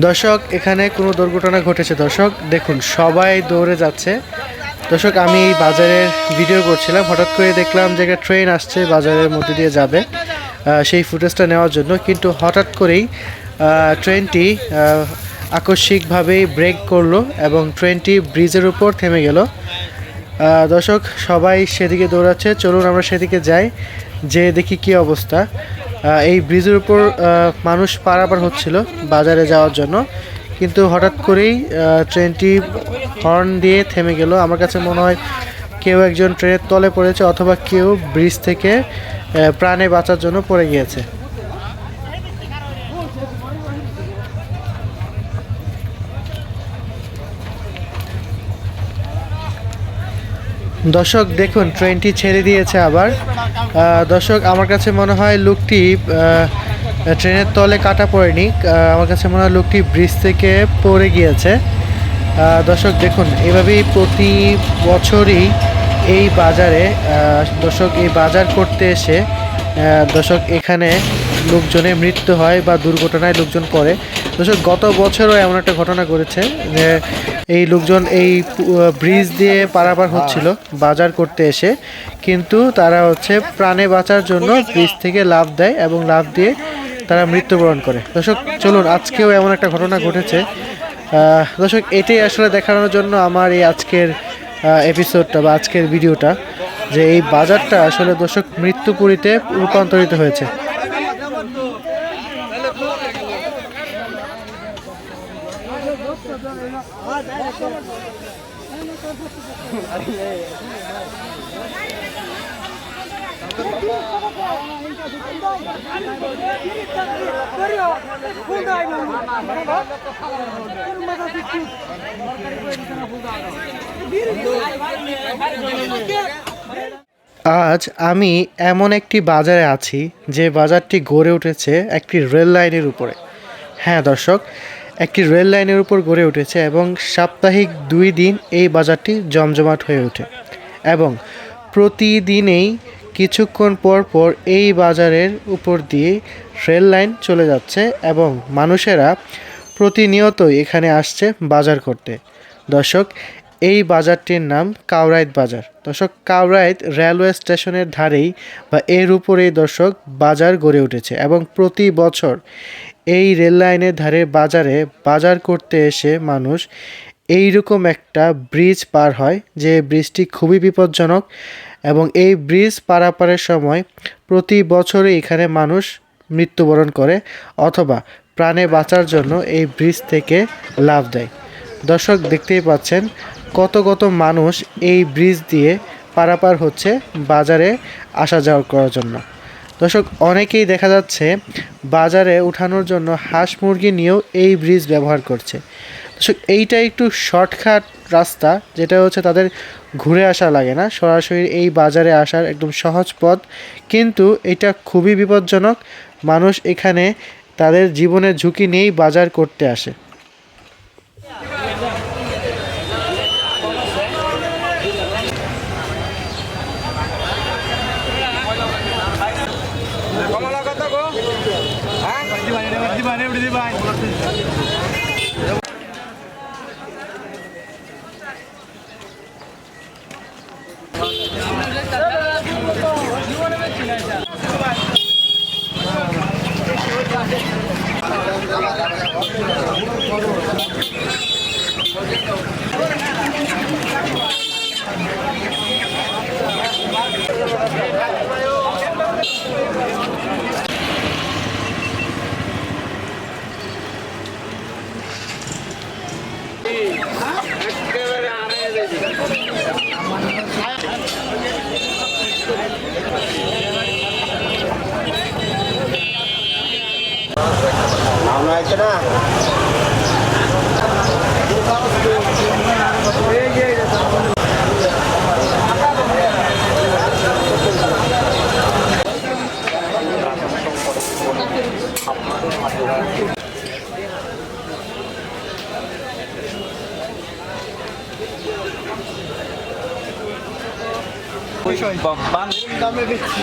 দর্শক, এখানে কোনো দুর্ঘটনা ঘটেছে। দর্শক, দেখুন, সবাই দৌড়ে যাচ্ছে। দর্শক, আমি এই বাজারের ভিডিও করছিলাম। হঠাৎ করে দেখলাম যে একটা ট্রেন আসছে, বাজারের মধ্যে দিয়ে যাবে। সেই ফুটেজটা নেওয়ার জন্য। কিন্তু হঠাৎ করেই ট্রেনটি আকস্মিকভাবেই ব্রেক করল এবং ট্রেনটি ব্রিজের উপর থেমে গেল। দর্শক, সবাই সেদিকে দৌড়াচ্ছে। চলুন আমরা সেদিকে যাই, যে দেখি কি অবস্থা। এই ব্রিজের উপর মানুষ পারাপার হচ্ছিল বাজারে যাওয়ার জন্য। কিন্তু হঠাৎ করেই ট্রেনটি হর্ন দিয়ে থেমে গেল। আমার কাছে মনে হয় কেউ একজন ট্রেনের তলে পড়েছে অথবা কেউ ব্রিজ থেকে প্রাণে বাঁচার জন্য পড়ে গিয়েছে। দর্শক, দেখুন, ট্রেনটি ছেড়ে দিয়েছে আবার। দর্শক, আমার কাছে মনে হয় লোকটি ট্রেনের তলে কাটা পড়েনি। আমার কাছে মনে হয় লোকটি ব্রিজ থেকে পড়ে গিয়েছে। দর্শক, দেখুন, এভাবেই প্রতি বছরই এই বাজারে দর্শক, এই বাজার করতে এসে দর্শক, এখানে লোকজনের মৃত্যু হয় বা দুর্ঘটনায় লোকজন পড়ে। দর্শক গত বছরও এমন একটা ঘটনা ঘটেছে যে এই লোকজন এই ব্রিজ দিয়ে পারাপার হচ্ছিল বাজার করতে এসে। কিন্তু তারা হচ্ছে প্রাণে বাঁচার জন্য ব্রিজ থেকে লাভ দেয় এবং লাভ দিয়ে তারা মৃত্যুবরণ করে। দর্শক চলুন আজকেও এমন একটা ঘটনা ঘটেছে। দর্শক এটাই আসলে দেখানোর জন্য আমার এই আজকের এপিসোডটা বা আজকের ভিডিওটা যে এই বাজারটা আসলে দর্শক মৃত্যুপুরীতে রূপান্তরিত হয়েছে। আজ আমি এমন একটি বাজারে আছি যে বাজারটি গড়ে উঠেছে একটি রেল লাইনের উপরে। হ্যাঁ দর্শক একটি রেল লাইনের উপর গড়ে উঠেছে এবং সাপ্তাহিক দুই দিন এই বাজারটি জমজমাট হয়ে ওঠে এবং প্রতিদিনেই কিছুক্ষণ পর পর এই বাজারের উপর দিয়ে রেল লাইন চলে যাচ্ছে এবং মানুষেরা প্রতিনিয়তই এখানে আসছে বাজার করতে। দর্শক, এই বাজারটির নাম কাউরাইত বাজার। দর্শক কাউরাইত রেলওয়ে স্টেশনের ধারেই বা এর উপরেই দর্শক বাজার গড়ে উঠেছে এবং প্রতি বছর এই রেল লাইনের ধারে বাজারে বাজার করতে এসে মানুষ এইরকম একটা ব্রিজ পার হয় যে ব্রিজটি খুবই বিপজ্জনক এবং এই ব্রিজ পারাপারের সময় প্রতি বছরে এখানে মানুষ মৃত্যুবরণ করে অথবা প্রাণে বাঁচার জন্য এই ব্রিজ থেকে লাভ দেয়। দর্শক দেখতেই পাচ্ছেন কত কত মানুষ এই ব্রিজ দিয়ে পারাপার হচ্ছে বাজারে আসা যাওয়া করার জন্য। দর্শক, অনেকেই দেখা যাচ্ছে বাজারে উঠানোর জন্য হাঁস মুরগি নিয়েও এই ব্রিজ ব্যবহার করছে। দর্শক, এইটা একটু শর্টকাট রাস্তা, যেটা হচ্ছে তাদের ঘুরে আসা লাগে না। সরাসরি এই বাজারে আসার একদম সহজ পথ। কিন্তু এটা খুবই বিপজ্জনক। মানুষ এখানে তাদের জীবনের ঝুঁকি নিয়েই বাজার করতে আসে। 了。আছে না দামে বেশি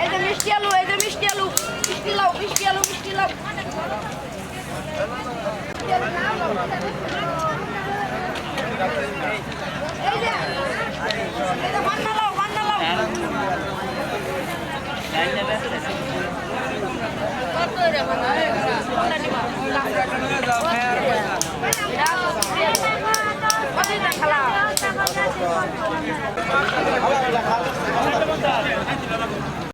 এই যে মিষ্টি আলু এই যে মিষ্টি আলু। মিষ্টি লাউ মিষ্টি আলু মিষ্টি লাউ